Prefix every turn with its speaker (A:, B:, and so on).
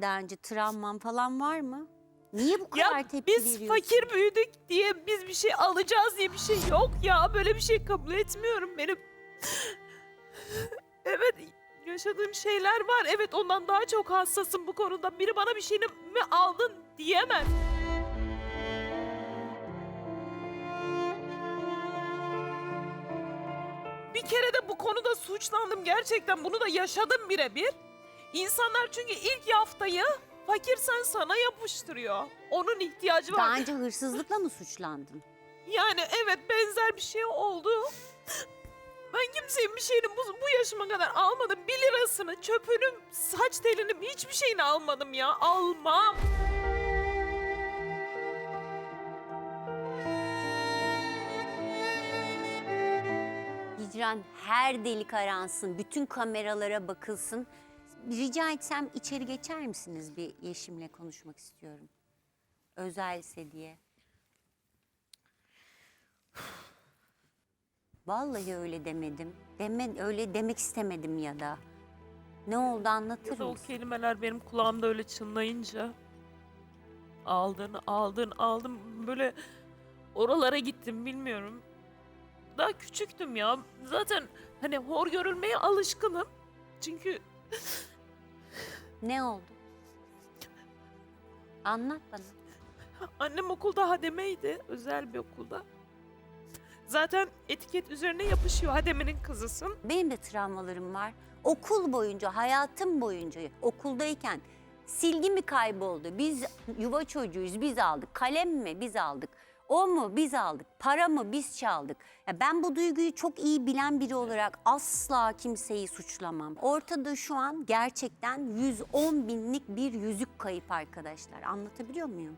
A: Daha önce travman falan var mı? Niye bu kadar
B: Ya
A: tepki
B: biz
A: veriyorsun?
B: fakir büyüdük diye biz bir şey alacağız diye bir şey yok ya. Böyle bir şey kabul etmiyorum benim. evet yaşadığım şeyler var. Evet ondan daha çok hassasım bu konuda. Biri bana bir şeyini mi aldın diyemez. Bir kere de bu konuda suçlandım gerçekten. Bunu da yaşadım birebir. İnsanlar çünkü ilk yaftayı fakirsen sana yapıştırıyor. Onun ihtiyacı var.
A: Daha önce hırsızlıkla mı suçlandın?
B: Yani evet benzer bir şey oldu. Ben kimsenin bir şeyini bu, bu yaşıma kadar almadım. Bir lirasını, çöpünü, saç telini hiçbir şeyini almadım ya. Almam.
A: Hicran her delik aransın, bütün kameralara bakılsın. Rica etsem içeri geçer misiniz? Bir Yeşim'le konuşmak istiyorum. Özelse diye. Vallahi öyle demedim. Deme, öyle demek istemedim ya da. Ne oldu anlatır
B: o
A: mısın?
B: kelimeler benim kulağımda öyle çınlayınca. Aldın, aldın, aldım. Böyle oralara gittim bilmiyorum. Daha küçüktüm ya. Zaten hani hor görülmeye alışkınım. Çünkü
A: Ne oldu? Anlat bana.
B: Annem okulda hademeydi, özel bir okulda. Zaten etiket üzerine yapışıyor hademenin kızısın.
A: Benim de travmalarım var. Okul boyunca, hayatım boyunca okuldayken silgi mi kayboldu? Biz yuva çocuğuyuz, biz aldık. Kalem mi? Biz aldık. O mu? Biz aldık. Para mı? Biz çaldık. Ya ben bu duyguyu çok iyi bilen biri olarak asla kimseyi suçlamam. Ortada şu an gerçekten 110 binlik bir yüzük kayıp arkadaşlar. Anlatabiliyor muyum?